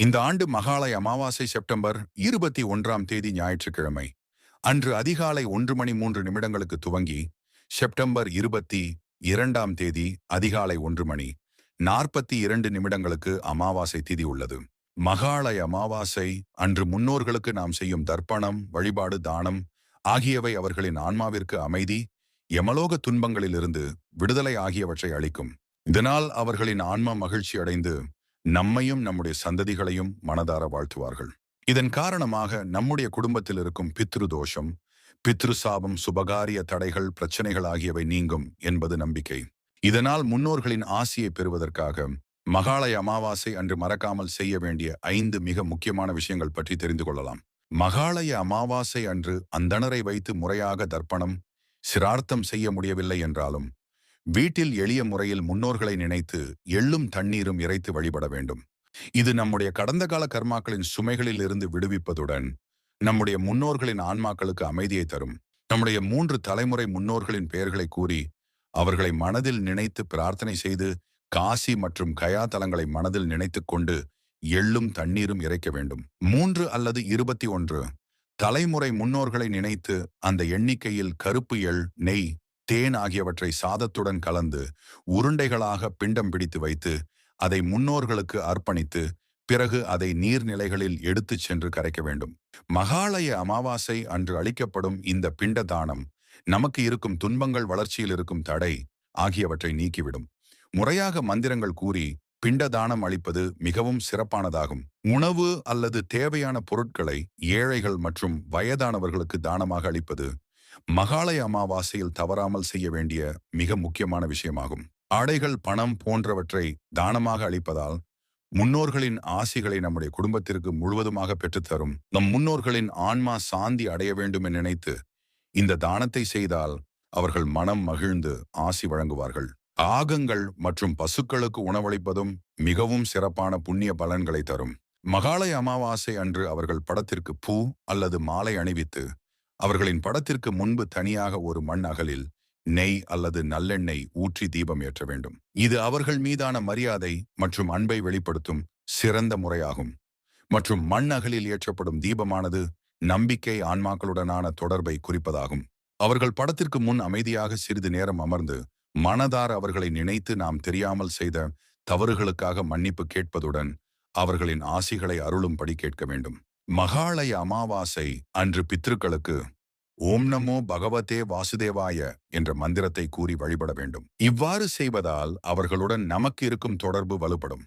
இந்த ஆண்டு மகாலய அமாவாசை செப்டம்பர் இருபத்தி ஒன்றாம் தேதி ஞாயிற்றுக்கிழமை அன்று அதிகாலை ஒன்று மணி மூன்று நிமிடங்களுக்கு துவங்கி செப்டம்பர் இருபத்தி இரண்டாம் தேதி அதிகாலை ஒன்று மணி நாற்பத்தி இரண்டு நிமிடங்களுக்கு அமாவாசை திதி உள்ளது. மகாலய அமாவாசை அன்று முன்னோர்களுக்கு நாம் செய்யும் தர்ப்பணம் வழிபாடு தானம் ஆகியவை அவர்களின் ஆன்மாவிற்கு அமைதி யமலோக துன்பங்களிலிருந்து விடுதலை ஆகியவற்றை அளிக்கும். இதனால் அவர்களின் ஆன்மா மகிழ்ச்சி அடைந்து நம்மையும் நம்முடைய சந்ததிகளையும் மனதார வாழ்த்துவார்கள். இதன் காரணமாக நம்முடைய குடும்பத்தில் இருக்கும் பித்ரு தோஷம் பித்ரு சாபம் சுபகாரிய தடைகள் பிரச்சனைகள் ஆகியவை நீங்கும் என்பது நம்பிக்கை. இதனால் முன்னோர்களின் ஆசியை பெறுவதற்காக மகாலய அமாவாசை அன்று மறக்காமல் செய்ய வேண்டிய ஐந்து மிக முக்கியமான விஷயங்கள் பற்றி தெரிந்து கொள்ளலாம். மகாலய அமாவாசை அன்று அந்தணரை வைத்து முறையாக தர்ப்பணம் சிரார்த்தம் செய்ய முடியவில்லை என்றாலும் வீட்டில் எளிய முறையில் முன்னோர்களை நினைத்து எள்ளும் தண்ணீரும் இறைத்து வழிபட வேண்டும். இது நம்முடைய கடந்த கால கர்மாக்களின் சுமைகளில் இருந்து விடுவிப்பதுடன் நம்முடைய முன்னோர்களின் ஆன்மாக்களுக்கு அமைதியை தரும். நம்முடைய மூன்று தலைமுறை முன்னோர்களின் பெயர்களை கூறி அவர்களை மனதில் நினைத்து பிரார்த்தனை செய்து காசி மற்றும் கயா தலங்களை மனதில் நினைத்துக் கொண்டு எள்ளும் தண்ணீரும் இறைக்க வேண்டும். மூன்று அல்லது இருபத்தி ஒன்று. தலைமுறை முன்னோர்களை நினைத்து அந்த எண்ணிக்கையில் கருப்பு எள் நெய் தேன் ஆகியவற்றை சாதத்துடன் கலந்து உருண்டைகளாக பிண்டம் பிடித்து வைத்து அதை முன்னோர்களுக்கு அர்ப்பணித்து பிறகு அதை நீர்நிலைகளில் எடுத்துச் சென்று கரைக்க வேண்டும். மகாலய அமாவாசை அன்று அளிக்கப்படும் இந்த பிண்ட தானம் நமக்கு இருக்கும் துன்பங்கள் வளர்ச்சியில் இருக்கும் தடை ஆகியவற்றை நீக்கிவிடும். முறையாக மந்திரங்கள் கூறி பிண்ட தானம் அளிப்பது மிகவும் சிறப்பானதாகும். உணவு அல்லது தேவையான பொருட்களை ஏழைகள் மற்றும் வயதானவர்களுக்கு தானமாக அளிப்பது மகாலய அமாவாசையில் தவறாமல் செய்ய வேண்டிய மிக முக்கியமான விஷயமாகும். ஆடைகள் பணம் போன்றவற்றை தானமாக அளிப்பதால் முன்னோர்களின் ஆசிகளை நம்முடைய குடும்பத்திற்கு முழுவதுமாக பெற்றுத்தரும். நம் முன்னோர்களின் ஆன்மா சாந்தி அடைய வேண்டும் என நினைத்து இந்த தானத்தை செய்தால் அவர்கள் மனம் மகிழ்ந்து ஆசி வழங்குவார்கள். ஆகங்கள் மற்றும் பசுக்களுக்கு உணவளிப்பதும் மிகவும் சிறப்பான புண்ணிய பலன்களை தரும். மகாலய அமாவாசை அன்று அவர்கள் படத்திற்கு பூ அல்லது மாலை அணிவித்து அவர்களின் படத்திற்கு முன்பு தனியாக ஒரு மண் அகலில் நெய் அல்லது நல்லெண்ணெய் ஊற்றி தீபம் ஏற்ற வேண்டும். இது அவர்கள் மீதான மரியாதை மற்றும் அன்பை வெளிப்படுத்தும் சிறந்த முறையாகும். மற்றும் மண் அகலில் ஏற்றப்படும் தீபமானது நம்பிக்கை ஆன்மாக்களுடனான தொடர்பை குறிப்பதாகும். அவர்கள் படத்திற்கு முன் அமைதியாக சிறிது நேரம் அமர்ந்து மனதார் அவர்களை நினைத்து நாம் தெரியாமல் செய்த தவறுகளுக்காக மன்னிப்பு கேட்பதுடன் அவர்களின் ஆசிகளை அருளும்படி கேட்க வேண்டும். மகாலய அமாவாசை அன்று பித்ருக்களுக்கு ஓம் நமோ பகவதே வாசுதேவாய என்ற மந்திரத்தை கூறி வழிபட வேண்டும். இவ்வாறு செய்வதால் அவர்களுடன் நமக்கு இருக்கும் தொடர்பு வலுப்படும்.